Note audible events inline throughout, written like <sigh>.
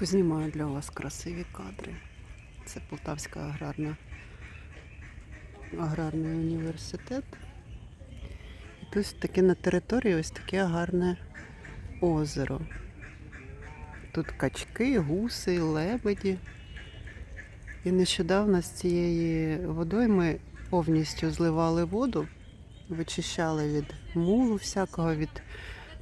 Познімаю для вас красиві кадри. Це Полтавська аграрна, аграрний університет. І тут таке на території ось таке гарне озеро. Тут качки, гуси, лебеді. І нещодавно з цієї водою ми повністю зливали воду, вичищали від мулу всякого, від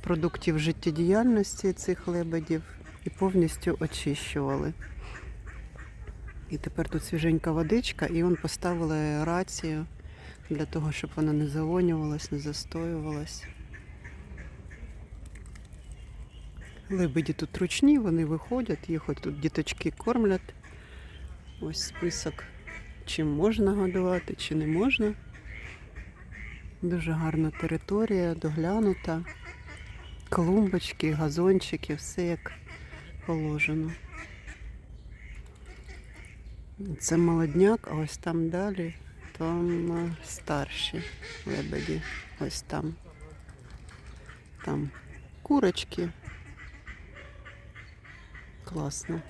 продуктів життєдіяльності цих лебедів і повністю очищували. І тепер тут свіженька водичка, і он поставили рацію для того, щоб вона не завонювалась, не застоювалась. Лебеді тут ручні, вони виходять, їх тут діточки кормлять. Ось список, чим можна годувати, чи не можна. Дуже гарна територія, доглянута. Клумбочки, газончики, все як положено. Це молодняк, а ось там далі, там е, старші лебеді. Ось там. Там курочки. Класно.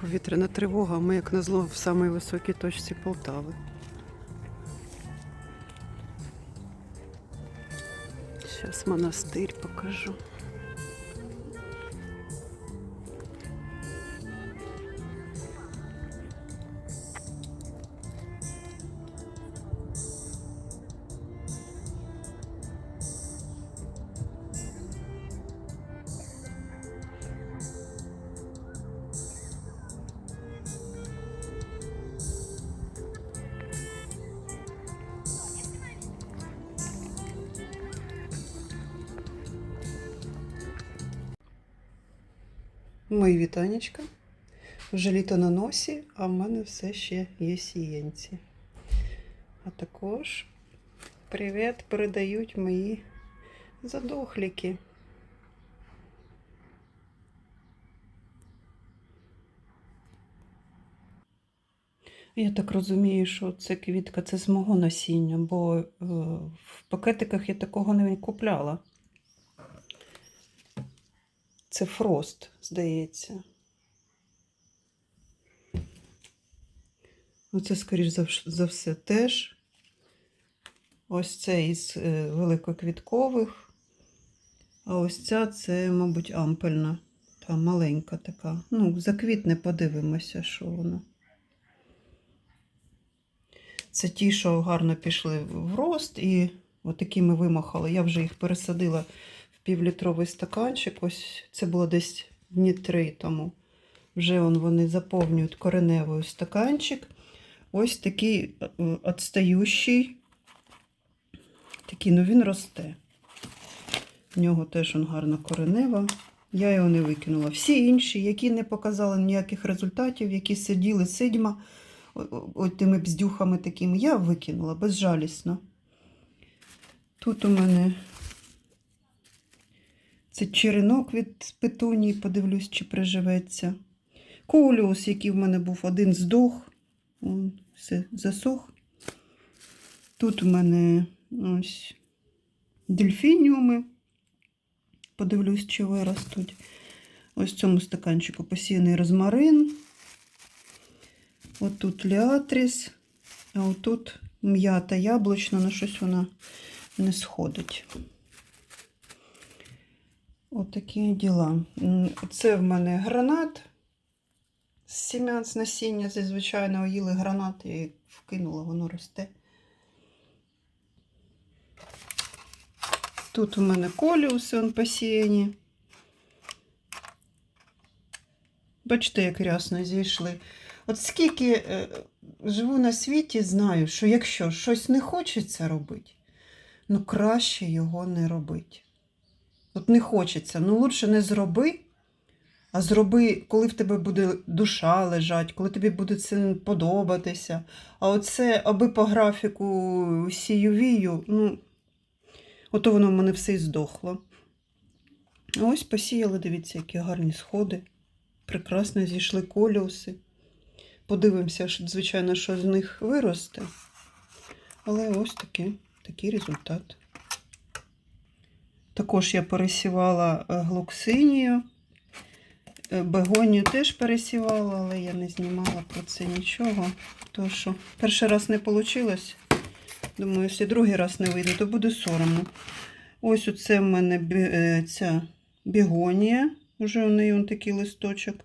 Повітряна тривога, ми як назло в самій високій точці Полтави. Зараз монастир покажу. Мої вітанечка. Вже літо на носі, а в мене все ще є сіянці. А також привіт передають мої задохліки. Я так розумію, що це квітка це з мого насіння, бо е, в пакетиках я такого не купляла. Це фрост, здається. Оце, скоріш за, все, теж. Ось це із е, великоквіткових. А ось ця це, мабуть, ампельна. Та маленька така. Ну, заквітне, подивимося, що воно. Це ті, що гарно пішли в рост, і отакі ми вимахали. Я вже їх пересадила півлітровий стаканчик. Ось це було десь дні три тому. Вже он вони заповнюють кореневий стаканчик. Ось такий е, відстаючий. Такий, ну він росте. В нього теж он гарна коренева. Я його не викинула. Всі інші, які не показали ніяких результатів, які сиділи сидьма, тими бздюхами такими, я викинула безжалісно. Тут у мене це черенок від петунії, подивлюсь, чи приживеться. Коліус, який в мене був, один здох, он все засох. Тут у мене ось дельфініуми. Подивлюсь, чи виростуть. Ось в цьому стаканчику посіяний розмарин. Отут ліатріс, а отут м'ята яблучна, на щось вона не сходить. Отакі діла. Це в мене гранат з сім'ян з насіння. Зі звичайного їли гранат і вкинула, воно росте. Тут у мене коліуси он посіяні. Бачите, як рясно зійшли. От скільки е, живу на світі, знаю, що якщо щось не хочеться робити, ну краще його не робити. От не хочеться. Ну, лучше не зроби, а зроби, коли в тебе буде душа лежать, коли тобі буде це подобатися. А оце, аби по графіку сію вію, ну, ото воно в мене все і здохло. Ось посіяли, дивіться, які гарні сходи. Прекрасно зійшли коліуси. Подивимося, звичайно, що з них виросте. Але ось такий, такий результат. Також я пересівала е, глоксинію. Е, Бегонію теж пересівала, але я не знімала про це нічого. Тому що перший раз не вийшло. Думаю, якщо другий раз не вийде, то буде соромно. Ось оце в мене е, ця бігонія. Уже у неї такий листочок.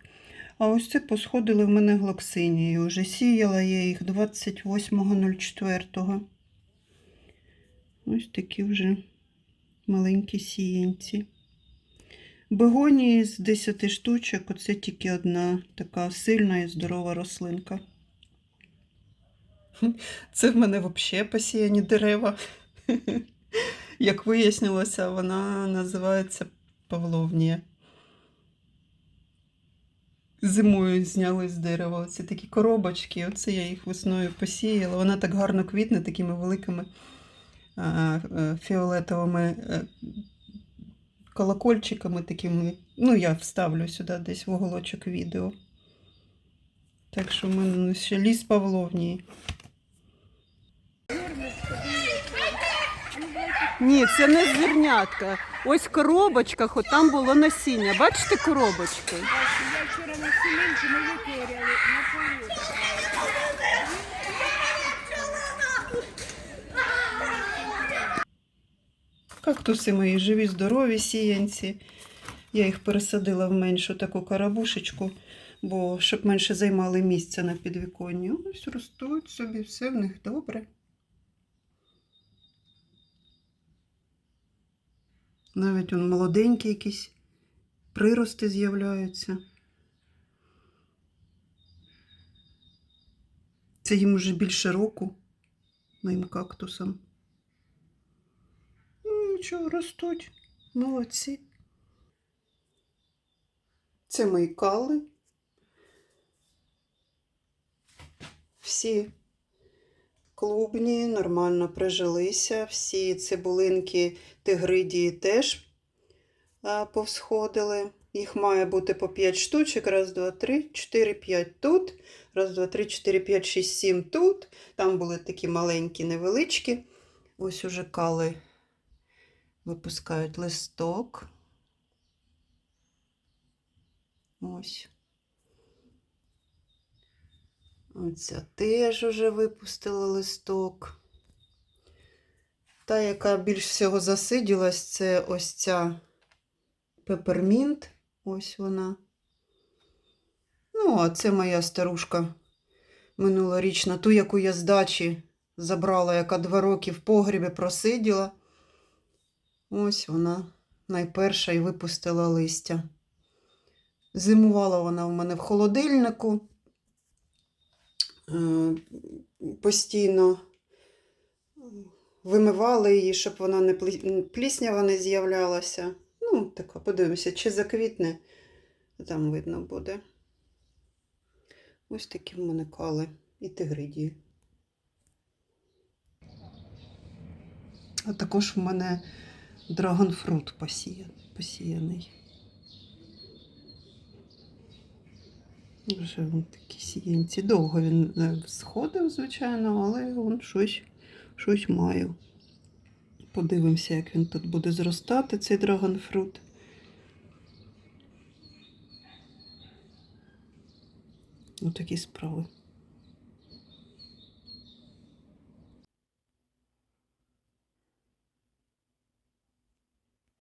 А ось це посходили в мене глоксинії. Уже сіяла я їх 28.04. Ось такі вже маленькі сіянці. Бегонії з 10 штучок, оце тільки одна така сильна і здорова рослинка. <laughs> Це в мене взагалі посіяні дерева. <laughs> Як вияснилося, вона називається Павловнія. Зимою зняли з дерева. Оці такі коробочки. Оце я їх весною посіяла. Вона так гарно квітне такими великими фіолетовими е, колокольчиками такими. Ну, я вставлю сюди десь в уголочок відео. Так що в мене ще ліс Павловнії. Ні, це не зернятка. Ось в коробочках, от там було насіння. Бачите коробочки? Я вчора на семінці не викоряли на полу. Кактуси мої живі, здорові сіянці. Я їх пересадила в меншу таку карабушечку, бо щоб менше займали місця на підвіконні. Ось ростуть собі, все в них добре. Навіть он молоденькі якісь прирости з'являються. Це їм уже більше року, моїм кактусам. Нічого, ростуть. Молодці. Це мої кали. Всі клубні нормально прижилися. Всі цибулинки тигридії теж повсходили. Їх має бути по 5 штучок. Раз, два, три, чотири, п'ять тут. Раз, два, три, чотири, п'ять, шість, сім тут. Там були такі маленькі, невеличкі. Ось уже кали випускають листок. Ось. Оця теж уже випустила листок. Та, яка більш всього засиділась, це ось ця пепермінт. Ось вона. Ну, а це моя старушка минулорічна, ту, яку я з дачі забрала, яка два роки в погрібі просиділа. Ось вона найперша і випустила листя. Зимувала вона в мене в холодильнику. Е, Постійно вимивали її, щоб вона не пліснява не з'являлася. Ну, така, подивимося, чи заквітне, там видно буде. Ось такі в мене кали і тигридії. А також в мене драгонфрут посіян, посіяний. Вже вон такі сіянці. Довго він сходив, звичайно, але він щось, щось має. Подивимося, як він тут буде зростати, цей драгонфрут. Отакі справи.